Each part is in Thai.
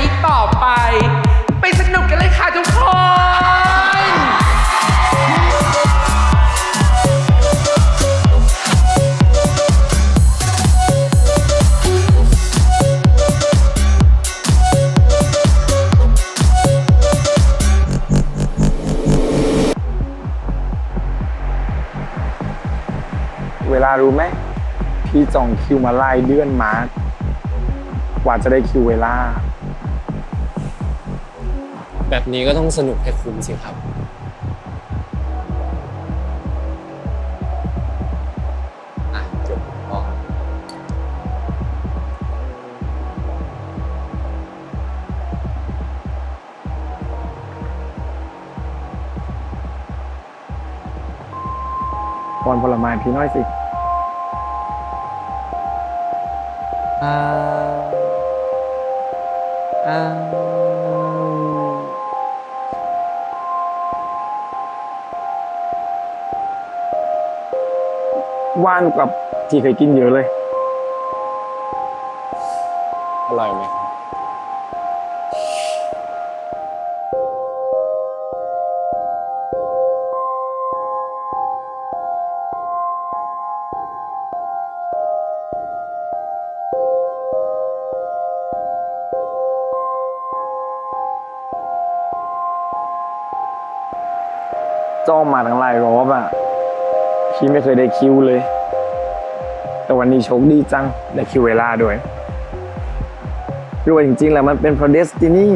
อีกต่อไป ไปสนุกกันเลยค่ะทุกคนเวลารู้ไหมพี่จองคิวมาไล่เดือนมาร์กว่าจะได้คิวเวลา แบบนี้ก็ต้องสนุกให้คุ้มสิครับ อะจบพอปอนผลไม้พี่น้อยสิ อ่าอ่า ว่านกับที่เคยกินเยอะเลย อร่อยไหมครับจ้องมาทั้งหลายรอบอะ พี่ไม่เคยได้คิวเลย แต่วันนี้โชคดีจังได้คิวเวลาด้วยรวยจริงๆแหละมันเป็นเพราะเดสตินี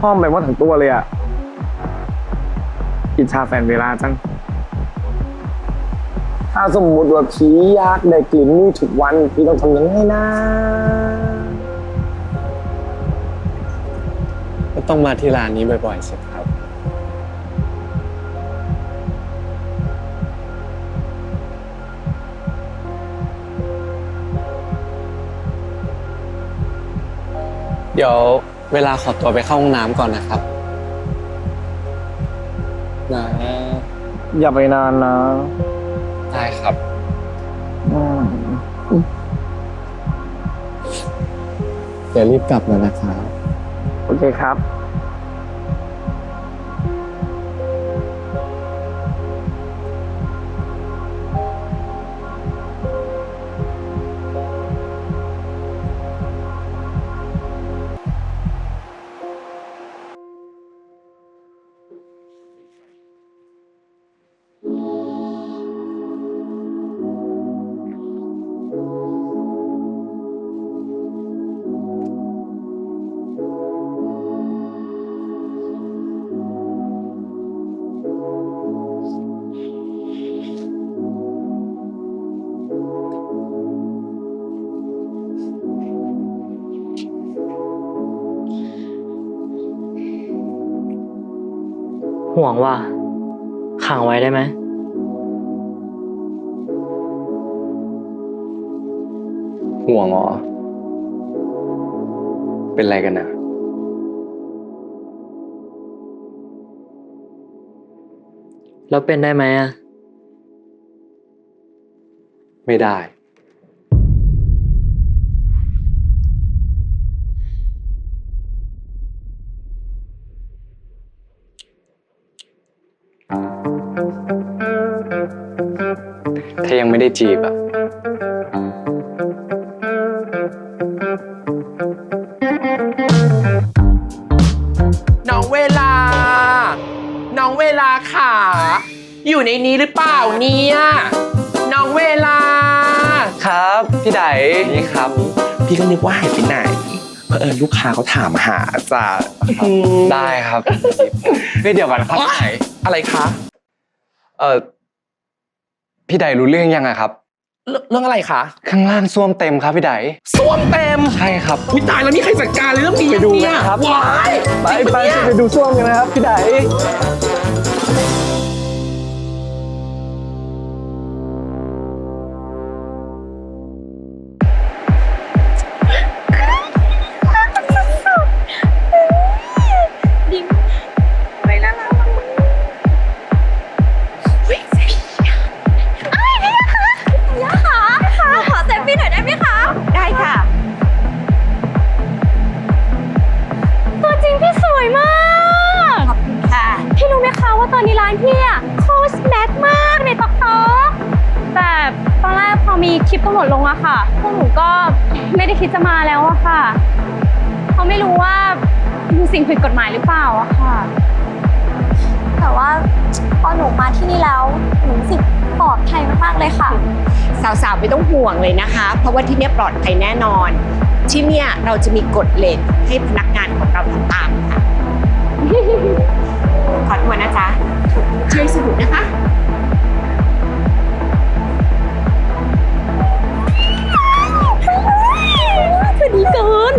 ห้อมไปหมดทั้งตัวเลยอะอิจฉาแฟนเวลาจัง ถ้าสมมติว่าพี่อยากได้กลิ่นนี่ทุกวัน พี่ต้องทำยังไงนะ ก็ต้องมาที่ร้านนี้บ่อยๆสิครับ เดี๋ยวเวลาขอตัวไปเข้าห้องน้ำก่อนนะครับนะอย่าไปนานนะได้ครับ อืมเดี๋ยวรีบกลับแล้วนะครับ โอเคครับ ห่วงว่าขังไว้ได้ไหมห่วงเหรอ เป็นไรกันนะแล้วเป็นได้ไหมอะไม่ได้ ถ้ายังไม่ได้จีบอะน้องเวลา น้องเวลาขาอยู่ในนี้หรือเปล่าเนี่ย น้องเวลา ครับ พี่ไดนี่ครับ พี่ก็นึกว่าหายไปไหน เพอเอิญลูกค้าเขาถามหาจ้ะได้ครับเฮ้ยเดี๋ยวก่อนครับพี่ไดอะไรคะ เออ พี่ไดรู้เรื่องยังอะครับ เรื่องเรื่องอะไรคะข้างล่างส้วมเต็มครับพี่ไดส้วมเต็มใช่ครับวิตายแล้วนี่ใครจัดการเรื่องนี้ไปดูเนี่ยกันครับ ว้ายไปจริงไปปะเนี่ย ไปดูส้วมกันนะครับพี่ได คะว่าตอนนี้ร้านพี่อะโคสแมทมากในตอกตอกแต่ตอนแรกพอมีคลิปกำหนดลงอะค่ะ พวกหนูก็ไม่ได้คิดจะมาแล้วอะค่ะเพราะไม่รู้ว่ามีสิ่งผิดกฎหมายหรือเปล่าอะค่ะ แต่ว่าพอหนูมาที่นี่แล้วหนูรู้สึกปลอดภัยมากๆเลยค่ะ สาวๆไม่ต้องห่วงเลยนะคะ เพราะว่าที่เนี่ยปลอดภัยแน่นอน ที่เนี่ยเราจะมีกฎเลนให้พนักงานของเราทำตามค่ะ ขอตัวนะจ๊ะช่วยสนุกนะคะคือดีเกิน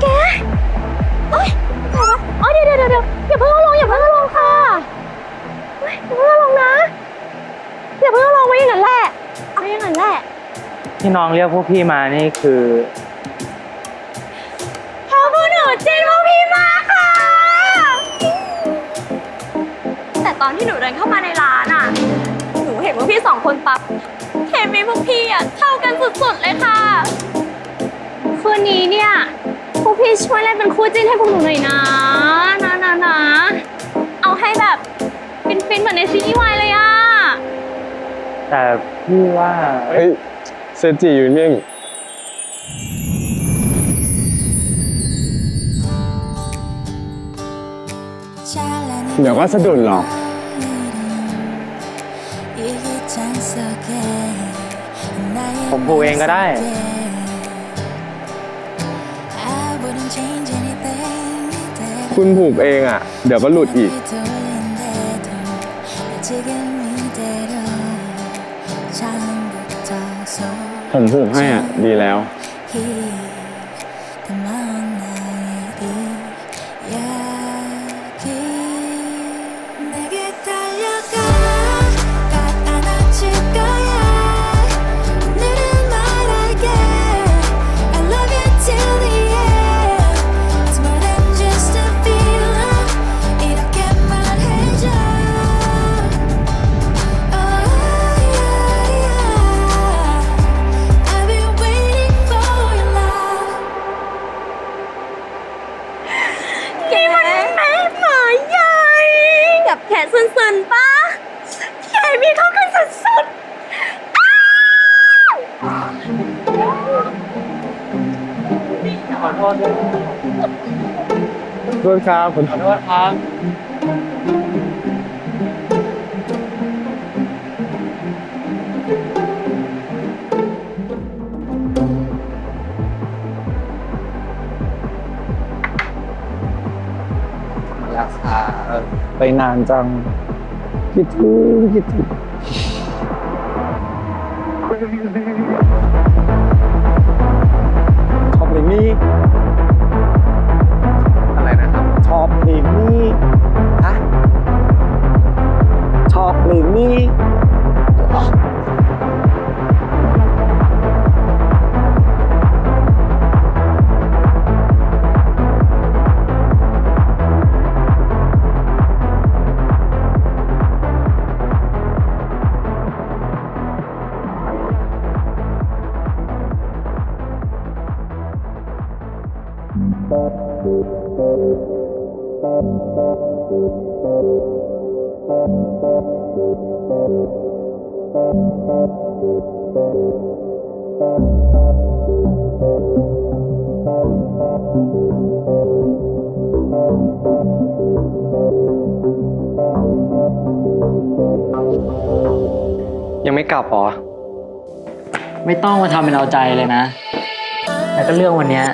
แกเอ้ยใครวะอ๋อเดี๋ยวเดี๋ยวเดี๋ยวอย่าเพิ่งเอาลงอย่าเพิ่งเอาลงค่ะเฮ้ยอย่าเพิ่งเอาลงนะอย่าเพิ่งเอาลงไว้อย่างนั้นแหละไว้อย่างนั้นแหละ ที่น้องเรียกพวกพี่มานี่คือ ต่ตอนที่หนูเดินเข้ามาในร้านอะ หนูเห็นพวกพี่สองคนปั๊บเคมีพวกพี่อะเข้ากันสุดๆเลยค่ะคืนนี้เนี่ยพวกพี่ช่วยเล่นเป็นคู่จิ้นให้พวกหนูหน่อยนะนะนะนะเอาให้แบบฟินๆเหมือนในซีรีส์วายเลยอะ แต่พี่ว่า เฮ้ยเซจิอยู่นิ่งเดี๋ยวก็สะดุดหรอก ผมผูกเองก็ได้ คุณผูกเองอะ เดี๋ยวก็หลุดอีก ผมผูกให้อะ ดีแล้ว มันแม่หมาใหญ่ กับแขนซึนๆปะเคมีเข้ากันสุดๆอ้าวขอโทษด้วยโทษครับผมขอโทษครับ นานจัง คิดถึงคิดถึง ยังไม่กลับเหรอ ไม่ต้องมาทำเป็นเอาใจเลยนะแต่ก็เรื่องวันเนี้ย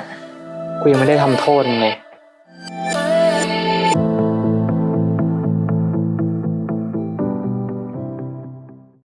กูยังไม่ได้ทำโทษเลย